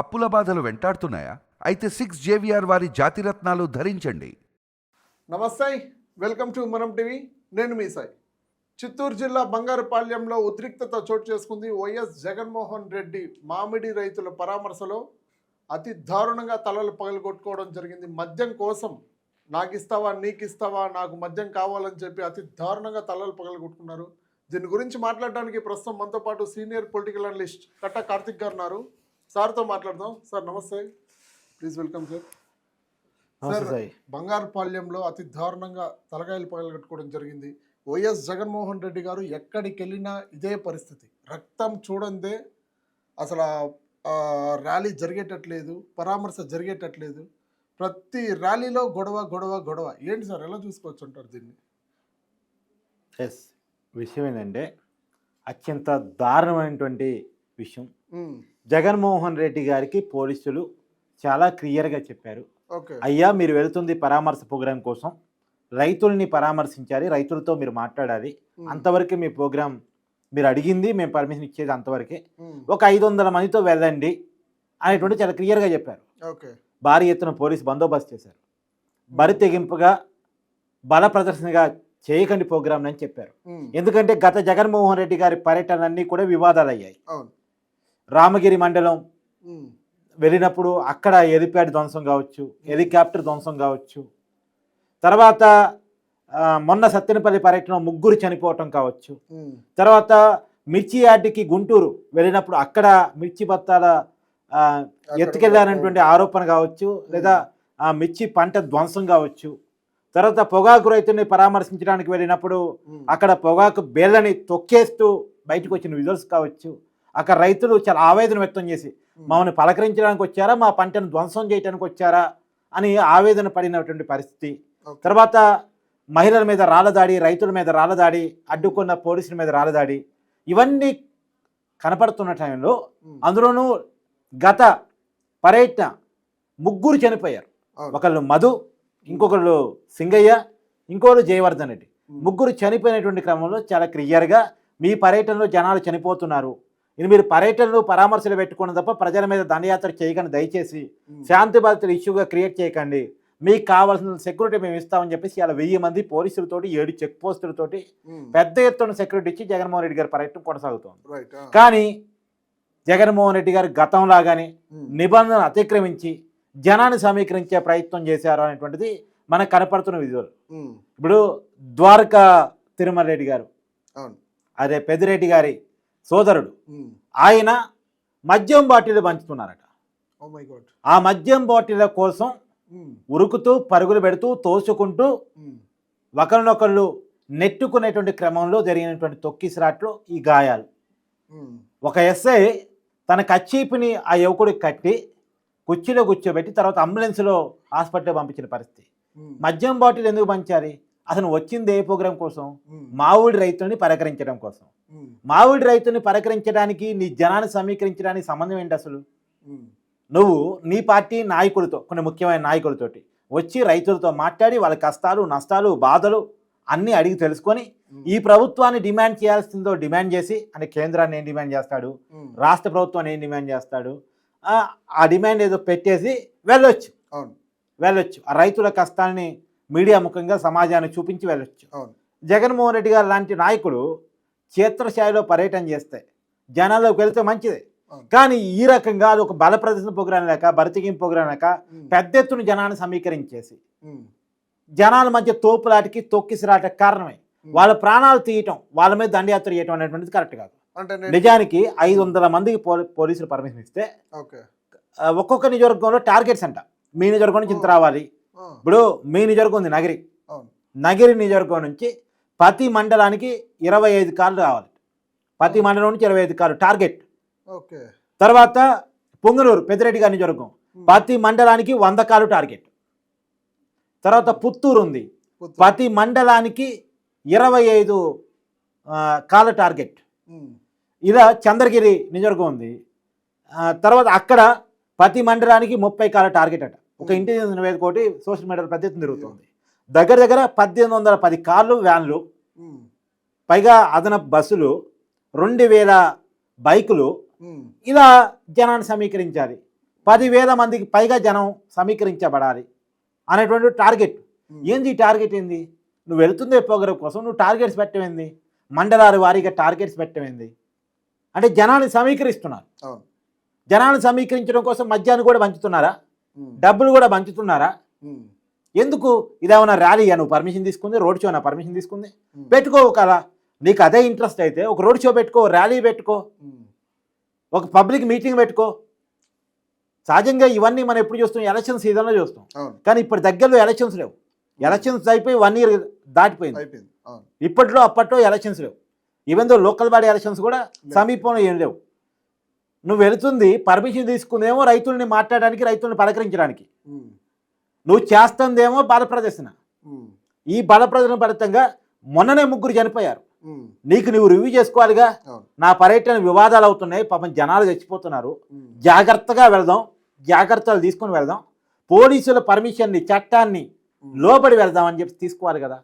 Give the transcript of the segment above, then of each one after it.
అప్పుల బాధలు వెంటాడుతున్నాయా? అయితే సిక్స్ జేవిఆర్ వారి జాతిరత్నాలు ధరించండి. నమస్తే వెల్కమ్ టు మనం టీవీ. నేను మీ సాయి. చిత్తూరు జిల్లా బంగారుపాళ్యంలో ఉద్రిక్తత చోటు చేసుకుంది వైఎస్ జగన్మోహన్ రెడ్డి మామిడి రైతుల పరామర్శలో అతి దారుణంగా తలలు పగలగొట్టుకోవడం జరిగింది. మద్యం కోసం నాకు ఇస్తావా నీకు ఇస్తావా నాకు మద్యం కావాలని చెప్పి అతి దారుణంగా తలలు పగలగొట్టుకున్నారు. దీని గురించి మాట్లాడడానికి ప్రస్తుతం మనతో పాటు సీనియర్ పొలిటికల్ అనలిస్ట్ కట్ట కార్తిక్ గారు ఉన్నారు. సార్తో మాట్లాడదాం. సార్ నమస్తే. ప్లీజ్ వెల్కమ్ సార్ సార్ బంగారుపాళ్యంలో అతి దారుణంగా తలకాయలు పగలగొట్టుకోవడం జరిగింది. వైఎస్ జగన్మోహన్ రెడ్డి గారు ఎక్కడికి వెళ్ళినా ఇదే పరిస్థితి. రక్తం చూడందే అసలు ర్యాలీ జరిగేటట్లేదు పరామర్శ జరిగేటట్లేదు. ప్రతి ర్యాలీలో గొడవ గొడవ గొడవ. ఏంటి సార్ ఎలా చూసుకోవచ్చు అంటారు దీన్ని? ఎస్ విషయం ఏంటంటే అత్యంత దారుణమైనటువంటి విషయం. జగన్మోహన్ రెడ్డి గారికి పోలీసులు చాలా క్లియర్గా చెప్పారు. అయ్యా మీరు వెళుతుంది పరామర్శ ప్రోగ్రాం కోసం. రైతుల్ని పరామర్శించాలి రైతులతో మీరు మాట్లాడాలి. అంతవరకే మీ ప్రోగ్రాం మీరు అడిగింది మేము పర్మిషన్ ఇచ్చేది అంతవరకే. ఒక ఐదు వందల మందితో వెళ్ళండి అనేటువంటి చాలా క్లియర్గా చెప్పారు. భారీ ఎత్తున పోలీసు బందోబస్తు చేశారు. బరి తెగింపుగా బల ప్రదర్శనగా చేయకండి ప్రోగ్రాం అని చెప్పారు ఎందుకంటే గత జగన్మోహన్ రెడ్డి గారి పర్యటనలన్నీ కూడా వివాదాలు అయ్యాయి రామగిరి మండలం వెళ్ళినప్పుడు అక్కడ హెలిప్యాడ్ ధ్వంసం కావచ్చు హెలికాప్టర్ ధ్వంసం కావచ్చు. తర్వాత మొన్న సత్తెనపల్లి పర్యటన ముగ్గురు చనిపోవటం కావచ్చు. తర్వాత మిర్చి యార్డుకి గుంటూరు వెళ్ళినప్పుడు అక్కడ మిర్చి బత్తాల ఎత్తుకెళ్ళారనేటువంటి ఆరోపణ కావచ్చు లేదా ఆ మిర్చి పంట ధ్వంసం కావచ్చు. తర్వాత పొగాకు రైతుల్ని పరామర్శించడానికి వెళ్ళినప్పుడు అక్కడ పొగాకు బేళ్ళని తొక్కేస్తూ బయటకు వచ్చిన విజువల్స్ కావచ్చు. అక్కడ రైతులు చాలా ఆవేదన వ్యక్తం చేసి మమ్మల్ని పలకరించడానికి వచ్చారా? మా పంటను ధ్వంసం చేయడానికి వచ్చారా? అని ఆవేదన పడినటువంటి పరిస్థితి. తర్వాత మహిళల మీద రాళ్ళదాడి రైతుల మీద రాళ్ళదాడి అడ్డుకున్న పోలీసుల మీద రాళ్ళదాడి ఇవన్నీ కనపడుతున్న టైంలో అందులోనూ గత పర్యటన ముగ్గురు చనిపోయారు. ఒకళ్ళు మధు ఇంకొకళ్ళు సింగయ్య ఇంకోళ్ళు జయవర్ధన్ రెడ్డి. ముగ్గురు చనిపోయినటువంటి క్రమంలో చాలా క్లియర్గా మీ పర్యటనలో జనాలు చనిపోతున్నారు. ఇది మీరు పర్యటనలు పరామర్శలు పెట్టుకున్న తప్ప ప్రజల మీద దండయాత్ర చేయకండి. దయచేసి శాంతి భద్రతలు ఇష్యూగా క్రియేట్ చేయకండి. మీకు కావాల్సిన సెక్యూరిటీ మేము ఇస్తామని చెప్పేసి ఇలా వెయ్యి మంది పోలీసులతోటి ఏడు చెక్ పోస్టులతోటి పెద్ద ఎత్తున సెక్యూరిటీ ఇచ్చి జగన్మోహన్ రెడ్డి గారి పర్యటన కొనసాగుతోంది. కానీ జగన్మోహన్ రెడ్డి గారు గతంలాగానే నిబంధనలు అతిక్రమించి జనాన్ని సమీకరించే ప్రయత్నం చేశారు అనేటువంటిది మనకు కనపడుతున్న విజువల్ ఉమ్, ఇప్పుడు ద్వారకా తిరుమల రెడ్డి గారు అదే పెద్దిరెడ్డి గారి సోదరుడు. ఆయన మద్యం బాటిల్ పంచుతున్నారట. గాడ్ ఆ మద్యం బాటిల్ కోసం ఉరుకుతూ పరుగులు పెడుతూ తోసుకుంటూ ఒకరినొకళ్ళు నెట్టుకునేటువంటి క్రమంలో జరిగినటువంటి తొక్కిసరాట్లో ఈ గాయాలు. ఒక ఎస్ఐ తన కచ్చీపుని ఆ యువకుడికి కట్టి కుర్చీలో కూర్చోబెట్టి తర్వాత అంబులెన్స్లో హాస్పిటల్ పంపించిన పరిస్థితి. మద్యం బాటిల్ ఎందుకు పంచాలి అసలు వచ్చింది ఏ ప్రోగ్రాం కోసం? మావుడి రైతుల్ని పలకరించడం కోసం. మావుడి రైతుల్ని పలకరించడానికి నీ జనాన్ని సమీకరించడానికి సంబంధం ఏంటి అసలు? నువ్వు నీ పార్టీ నాయకులతో కొన్ని ముఖ్యమైన నాయకులతోటి వచ్చి రైతులతో మాట్లాడి వాళ్ళ కష్టాలు నష్టాలు బాధలు అన్నీ అడిగి తెలుసుకొని ఈ ప్రభుత్వాన్ని డిమాండ్ చేయాల్సిందో డిమాండ్ చేసి అంటే కేంద్రాన్ని ఏం డిమాండ్ చేస్తాడు? రాష్ట్ర ప్రభుత్వాన్ని ఏం డిమాండ్ చేస్తాడు? ఆ, డిమాండ్ ఏదో పెట్టేసి వెళ్ళొచ్చు. అవును. వెళ్ళొచ్చు. ఆ రైతుల కష్టాన్ని మీడియా ముఖంగా సమాజాన్ని చూపించి వెళ్ళొచ్చు. జగన్మోహన్ రెడ్డి గారు లాంటి నాయకుడు క్షేత్రస్థాయిలో పర్యటన చేస్తే జనాల్లోకి వెళ్తే మంచిదే. కానీ ఈ రకంగా అది ఒక బల ప్రదర్శన ప్రోగ్రాం లేక బరితికిం ప్రోగ్రాం లేక పెద్ద ఎత్తున జనాన్ని సమీకరించేసి జనాల మధ్య తోపులాటికి తొక్కిసిరాట కారణమే. వాళ్ళ ప్రాణాలు తీయటం వాళ్ళ మీద దండయాత్ర చేయటం అనేటువంటిది కరెక్ట్ కాదు. నిజానికి ఐదు వందల మందికి పోలీ- పోలీసులు పర్మిషన్ ఇస్తే ఒక్కొక్క నియోజకవర్గంలో టార్గెట్స్ అంట. మీ నియోజకవర్గం నుంచి ఇంత రావాలి. ఇప్పుడు మీ నియోజకవర్గం ఉంది నగిరి. నగిరి నియోజకవర్గం నుంచి ప్రతి మండలానికి ఇరవై ఐదు కార్లు రావాలి. ప్రతి మండలం నుంచి ఇరవై ఐదు కార్లు టార్గెట్. ఓకే. తర్వాత పొంగనూరు పెద్దిరెడ్డి గారి నియోజకవర్గం. ఉమ్, ప్రతి మండలానికి వంద కార్లు టార్గెట్. తర్వాత పుత్తూరు ఉంది. ప్రతి మండలానికి ఇరవై ఐదు కాళ్ళ టార్గెట్. ఇలా చంద్రగిరి నియోజకవర్గం ఉంది. తర్వాత అక్కడ ప్రతి మండలానికి ముప్పై కాల టార్గెట్ అట. ఒక. ఇంటెలిజెన్స్ నివేదిక ఒకటి సోషల్ మీడియాలో పెద్ద ఎత్తున తిరుగుతుంది. దగ్గర దగ్గర పద్దెనిమిది వందల పది కార్లు వ్యాన్లు పైగా అదనపు బస్సులు రెండు వేల బైకులు ఇలా జనాన్ని సమీకరించాలి. పదివేల మందికి పైగా జనం సమీకరించబడాలి అనేటువంటి టార్గెట్. ఏంది టార్గెట్ ఏంది? నువ్వు వెళుతుందే ప్రోగ్రాం కోసం నువ్వు టార్గెట్స్ పెట్టమైంది మండలాల వారీగా టార్గెట్స్ పెట్టమైంది అంటే జనాన్ని సమీకరిస్తున్నారు. జనాన్ని సమీకరించడం కోసం మద్యాన్ని కూడా పంచుతున్నారా. డబ్బులు కూడా పంచుతున్నారా. ఎందుకు? ఇదేమన్నా ర్యాలీయా నువ్వు పర్మిషన్ తీసుకుంది? రోడ్ షోనా పర్మిషన్ తీసుకుంది. పెట్టుకో కదా నీకు అదే ఇంట్రెస్ట్ అయితే ఒక రోడ్ షో పెట్టుకో ర్యాలీ పెట్టుకో. ఒక పబ్లిక్ మీటింగ్ పెట్టుకో. సహజంగా ఇవన్నీ మనం ఎప్పుడు చూస్తాం? ఎలక్షన్ సీజన్లో చూస్తాం. కానీ ఇప్పుడు దగ్గరలో ఎలక్షన్స్ లేవు. ఎలక్షన్స్ అయిపోయి వన్ ఇయర్ దాటిపోయింది. ఇప్పట్లో అప్పట్లో ఎలక్షన్స్ లేవు. Even though local body elections కూడా సమీపంలో ఏం లేవు. నువ్వు వెళుతుంది పర్మిషన్ తీసుకుందేమో రైతుల్ని మాట్లాడడానికి రైతుల్ని పలకరించడానికి. నువ్వు చేస్తుందేమో బల ప్రదర్శన. ఈ బల ప్రదర్శన ఫలితంగా మొన్ననే ముగ్గురు చనిపోయారు. నీకు నువ్వు రివ్యూ చేసుకోవాలిగా నా పర్యటన వివాదాలు అవుతున్నాయి పాపం జనాలు చచ్చిపోతున్నారు. జాగ్రత్తగా వెళ్దాం జాగ్రత్తలు తీసుకొని వెళ్దాం పోలీసుల పర్మిషన్ని చట్టాన్ని. లోబడి వెళ్దాం అని చెప్పి తీసుకోవాలి కదా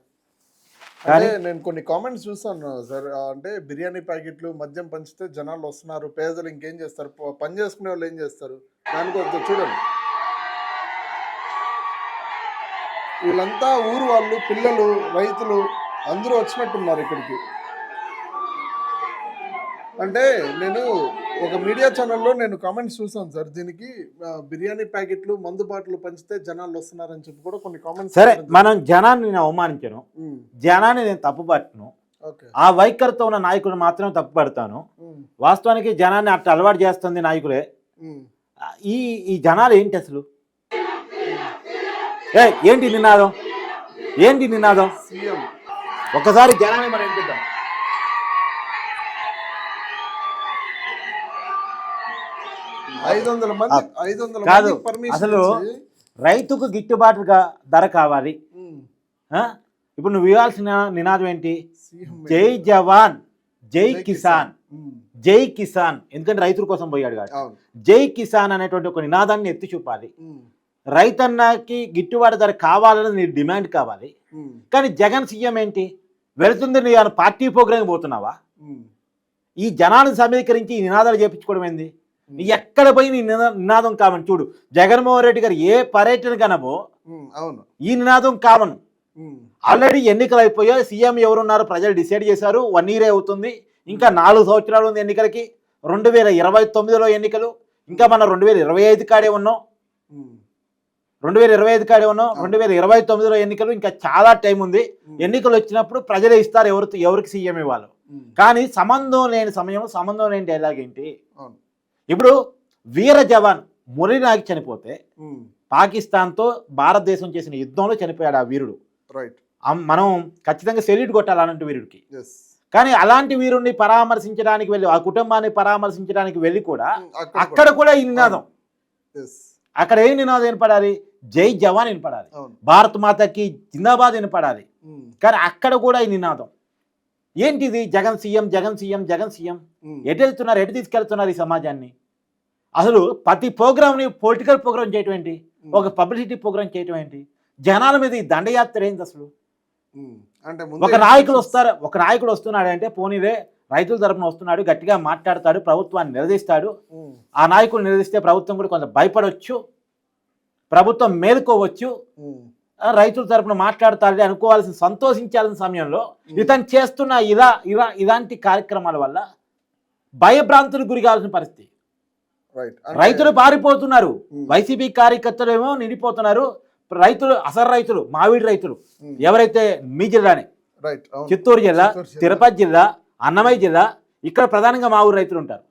కానీ నేను కొన్ని కామెంట్స్ చూస్తాను సార్. అంటే బిర్యానీ ప్యాకెట్లు మద్యం పంచితే జనాలు వస్తున్నారు పేదలు ఇంకేం చేస్తారు? పని చేసుకునే వాళ్ళు ఏం చేస్తారు? దానికి చూడండి. వీళ్ళంతా ఊరు వాళ్ళు పిల్లలు రైతులు అందరూ వచ్చినట్టున్నారు ఇక్కడికి. అంటే నేను ఒక మీడియా ఛానల్లో నేను కామెంట్స్ చూసాను సార్. దీనికి బిర్యానీ ప్యాకెట్లు మందు బాటలు పంచితే జనాలు వస్తున్నారని చెప్పి కూడా కొన్ని కామెంట్స్ సరే మనం జనాన్ని నేను అవమానించను. జనాన్ని నేను తప్పుపట్టను. ఓకే. ఆ వైఖరితో ఉన్న నాయకుడు మాత్రం తప్పుపడతాను. వాస్తవానికి జనాన్ని అట్లా అలవాటు చేస్తుంది నాయకులే ఈ ఈ జనాలు ఏంటి అసలు? ఏ ఏంటి నినాదం? ఏంటి నినాదం? ఒకసారి జనాన్ని మనం ఐదు వందల మంది ఐదు వందల కాదు, అసలు రైతుకు గిట్టుబాటుగా ధర కావాలి? ఇప్పుడు నువ్వు ఇవ్వాల్సిన నినాదం ఏంటి? జై జవాన్ జై కిసాన్. జై కిసాన్. ఎందుకంటే రైతుల కోసం పోయాడు కాదు అవును. జై కిసాన్ అనేటువంటి ఒక నినాదాన్ని ఎత్తి చూపాలి. రైతన్నకి గిట్టుబాటు ధర కావాలని నీ డిమాండ్ కావాలి. కానీ జగన్ సీఎం ఏంటి? వెళుతుంది నీ ఏమైనా పార్టీ ప్రోగ్రామ్ పోతున్నావా? ఈ జనాలను సమీకరించి ఈ నినాదాలు చేపించుకోవడం ఏంది? ఎక్కడ పోయి నీ నినా- నినాదం కామని చూడు. జగన్మోహన్ రెడ్డి గారు ఏ పర్యటన కనబో అవును. ఈ నినాదం కామన్ ఆల్రెడీ ఎన్నికలు అయిపోయాయి. సీఎం ఎవరున్నారు? ప్రజలు డిసైడ్ చేశారు. వన్ ఇయరే అవుతుంది. ఇంకా నాలుగు సంవత్సరాలు ఉంది ఎన్నికలకి. రెండు వేల ఇరవై తొమ్మిదిలో ఎన్నికలు. ఇంకా మనం రెండు వేల ఇరవై ఐదు కాడే ఉన్నాం. రెండు వేల ఇరవై ఐదు కాడే ఉన్నాం. రెండు వేల ఇరవై తొమ్మిదిలో ఎన్నికలు. ఇంకా చాలా టైం ఉంది. ఎన్నికలు వచ్చినప్పుడు ప్రజలే ఇస్తారు. ఎవరు ఎవరికి సీఎం ఇవ్వాలి. కానీ సంబంధం లేని సమయం సంబంధం లేని డైలాగ్ ఏంటి? ఇప్పుడు వీర జవాన్ మురళీనాయక్ చనిపోతే ఉమ్, పాకిస్తాన్తో భారతదేశం చేసిన యుద్ధంలో చనిపోయాడు ఆ వీరుడు. రైట్ మనం ఖచ్చితంగా సెల్యూట్ కొట్టాలి అలాంటి వీరుడికి కానీ అలాంటి వీరుణ్ణి పరామర్శించడానికి వెళ్ళి ఆ కుటుంబాన్ని పరామర్శించడానికి వెళ్ళి కూడా ఉమ్, అక్కడ కూడా. ఈ నినాదం. ఎస్ అక్కడ ఏ నినాదం వినపడాలి? జై జవాన్ వినపడాలి. భారత్ మాతకి జిందాబాద్ వినపడాలి. కానీ అక్కడ కూడా ఈ నినాదం. ఏంటిది? Jagan CM Jagan CM Jagan CM. ఎటు వెళ్తున్నారు? ఎటు తీసుకెళ్తున్నారు ఈ సమాజాన్ని? అసలు ప్రతి ప్రోగ్రామ్ని పొలిటికల్ ప్రోగ్రామ్ చేయటం ఏంటి? ఒక పబ్లిసిటీ ప్రోగ్రామ్ చేయటం ఏంటి? జనాల మీద ఈ దండయాత్ర ఏంటి అసలు? అంటే ఒక నాయకుడు వస్తారు ఒక నాయకుడు వస్తున్నాడు అంటే పోనీలే రైతుల తరపున వస్తున్నాడు గట్టిగా మాట్లాడతాడు ప్రభుత్వాన్ని నిలదీస్తాడు. ఆ నాయకుడు నిలదీస్తే ప్రభుత్వం కూడా కొంచెం భయపడవచ్చు ప్రభుత్వం మేలుకోవచ్చు. రైతుల తరపున మాట్లాడతాడు అనుకోవాల్సిన సంతోషించాల్సిన సమయంలో ఇతను చేస్తున్న ఇలా ఇలా ఇలాంటి కార్యక్రమాల వల్ల భయభ్రాంతులకు గురి కావాల్సిన పరిస్థితి. రైతులు పారిపోతున్నారు. వైసీపీ కార్యకర్తలు ఏమో నిండిపోతున్నారు. రైతులు అసలు రైతులు మామిడి రైతులు ఎవరైతే మీ జిల్లానే? చిత్తూరు జిల్లా. తిరుపతి జిల్లా అన్నమయ్య జిల్లా ఇక్కడ ప్రధానంగా మా ఊరు రైతులు ఉంటారు.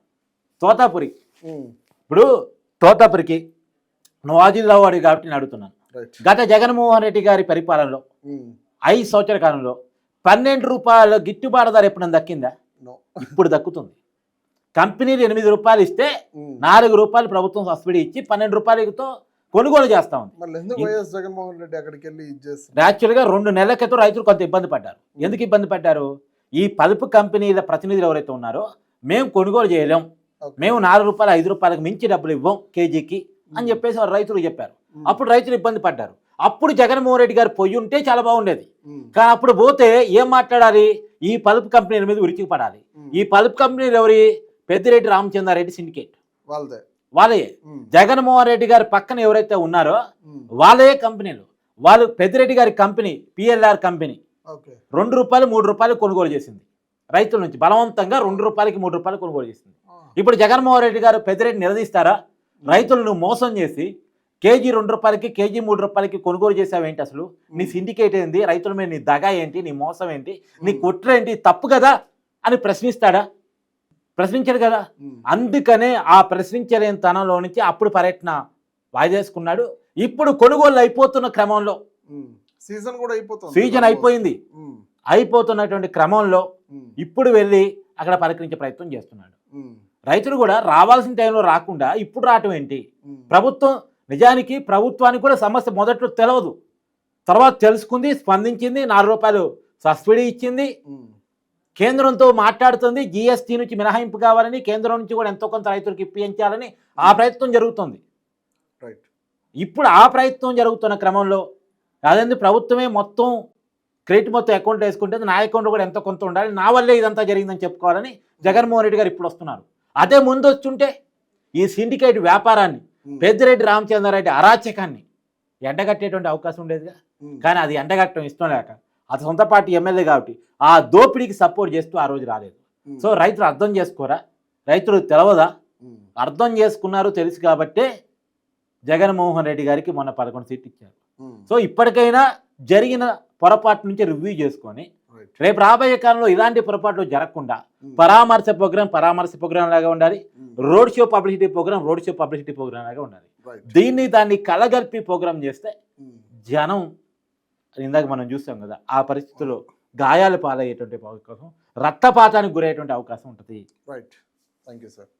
తోతాపురి. ఇప్పుడు తోతాపురికి నువ్వు ఆ జిల్లా వాడి కాబట్టి నేను అడుగుతున్నాను. గత జగన్మోహన్ రెడ్డి గారి పరిపాలనలో ఉమ్, ఐదు సంవత్సరాల కాలంలో పన్నెండు రూపాయల గిట్టుబాటు ధర ఎప్పుడైనా దక్కిందా? ఇప్పుడు దక్కుతుంది. కంపెనీలు ఎనిమిది రూపాయలు ఇస్తే ఉమ్. నాలుగు రూపాయలు ప్రభుత్వం సబ్సిడీ ఇచ్చి పన్నెండు రూపాయలతో కొనుగోలు చేస్తా. ఉంది యాక్చువల్గా రెండు నెలల క్రితం రైతులు కొంత ఇబ్బంది పడ్డారు. ఎందుకు ఇబ్బంది పడ్డారు? ఈ పలుపు కంపెనీల ప్రతినిధులు ఎవరైతే ఉన్నారో మేము కొనుగోలు చేయలేం. మేము నాలుగు రూపాయలు ఐదు రూపాయలకు మించి డబ్బులు ఇవ్వం కేజీకి. అని చెప్పేసి వారు రైతులు చెప్పారు. అప్పుడు రైతులు ఇబ్బంది పడ్డారు. అప్పుడు జగన్మోహన్ రెడ్డి గారు పొయ్యి ఉంటే చాలా బాగుండేది. కానీ అప్పుడు పోతే ఏం మాట్లాడాలి? ఈ పలుపు కంపెనీల మీద ఉరికి పడాలి ఈ పలుపు కంపెనీలు ఎవరి? పెద్దిరెడ్డి రామచంద్రారెడ్డి సిండికేట్. వాళ్ళదే. వాళ్ళే. జగన్మోహన్ రెడ్డి గారి పక్కన ఎవరైతే ఉన్నారో వాళ్ళే కంపెనీలు. వాళ్ళు పెద్దిరెడ్డి గారి కంపెనీ పిఎల్ఆర్ కంపెనీ. రెండు రూపాయలు మూడు రూపాయలు కొనుగోలు చేసింది. రైతుల నుంచి బలవంతంగా రెండు రూపాయలకి మూడు రూపాయలు కొనుగోలు చేసింది. ఇప్పుడు జగన్మోహన్ రెడ్డి గారు పెద్దిరెడ్డి నిలదీస్తారా? రైతులను మోసం చేసి కేజీ రెండు రూపాయలకి కేజీ మూడు రూపాయలకి కొనుగోలు చేసావేంటి అసలు? నీ సిండికేట్ ఏంటి? రైతుల మీద నీ దగా ఏంటి? నీ మోసం ఏంటి? నీ కుట్ర ఏంటి? తప్పు కదా అని ప్రశ్నిస్తాడా? ప్రశ్నించాడు కదా. అందుకనే ఆ ప్రశ్నించలేని తనంలో నుంచి అప్పుడు పర్యటన వాయిదేసుకున్నాడు. ఇప్పుడు కొనుగోలు అయిపోతున్న క్రమంలో. సీజన్ కూడా అయిపోతుంది. సీజన్ అయిపోయింది. అయిపోతున్నటువంటి క్రమంలో ఇప్పుడు వెళ్ళి అక్కడ పలకరించే ప్రయత్నం చేస్తున్నాడు. రైతులు కూడా రావాల్సిన టైంలో రాకుండా ఇప్పుడు రావటం ఏంటి? ప్రభుత్వం నిజానికి ప్రభుత్వానికి కూడా సమస్య మొదట్లో తెలియదు తర్వాత తెలుసుకుంది స్పందించింది నాలుగు రూపాయలు సబ్సిడీ ఇచ్చింది. కేంద్రంతో మాట్లాడుతుంది జీఎస్టీ నుంచి మినహాయింపు కావాలని కేంద్రం నుంచి కూడా ఎంతో కొంత రైతులకు ఇప్పించాలని ఆ ప్రయత్నం జరుగుతుంది. రైట్. ఇప్పుడు ఆ ప్రయత్నం జరుగుతున్న క్రమంలో అదేంది ప్రభుత్వమే మొత్తం క్రెడిట్ మొత్తం అకౌంట్ వేసుకుంటే నా అకౌంట్ కూడా ఎంతో కొంత ఉండాలి. నా వల్లే ఇదంతా జరిగిందని చెప్పుకోవాలని జగన్మోహన్ రెడ్డి గారు ఇప్పుడు వస్తున్నారు. అదే ముందు వస్తుంటే ఈ సిండికేట్ వ్యాపారాన్ని పెద్దిరెడ్డి రామచంద్రారెడ్డి అరాచకాన్ని ఎండగట్టేటువంటి అవకాశం ఉండేదిగా. కానీ అది ఎండగట్టడం ఇష్టం లేక అతని సొంత పార్టీ ఎమ్మెల్యే కాబట్టి ఆ దోపిడీకి సపోర్ట్ చేస్తూ ఆ రోజు రాలేదు. సో రైతులు అర్థం చేసుకోరా? రైతులు తెలవదా? అర్థం చేసుకున్నారు తెలుసు కాబట్టే జగన్మోహన్ రెడ్డి గారికి మొన్న పదకొండు సీట్లు ఇచ్చారు. సో ఇప్పటికైనా జరిగిన పొరపాటు నుంచి రివ్యూ చేసుకొని రేపు రాబోయే కాలంలో ఇలాంటి పొరపాట్లు జరగకుండా పరామర్శ ప్రోగ్రాం పరామర్శ ప్రోగ్రాం లాగా ఉండాలి. Road show publicity programme road show publicity programme లాగా ఉండాలి. దీన్ని దాన్ని కలగలిపి ప్రోగ్రాం చేస్తే జనం ఇందాక మనం చూస్తాం కదా ఆ పరిస్థితుల్లో గాయాలు పాలయ్యేటువంటి అవకాశం రక్తపాతానికి గురయ్యేటువంటి అవకాశం ఉంటుంది. Right thank you sir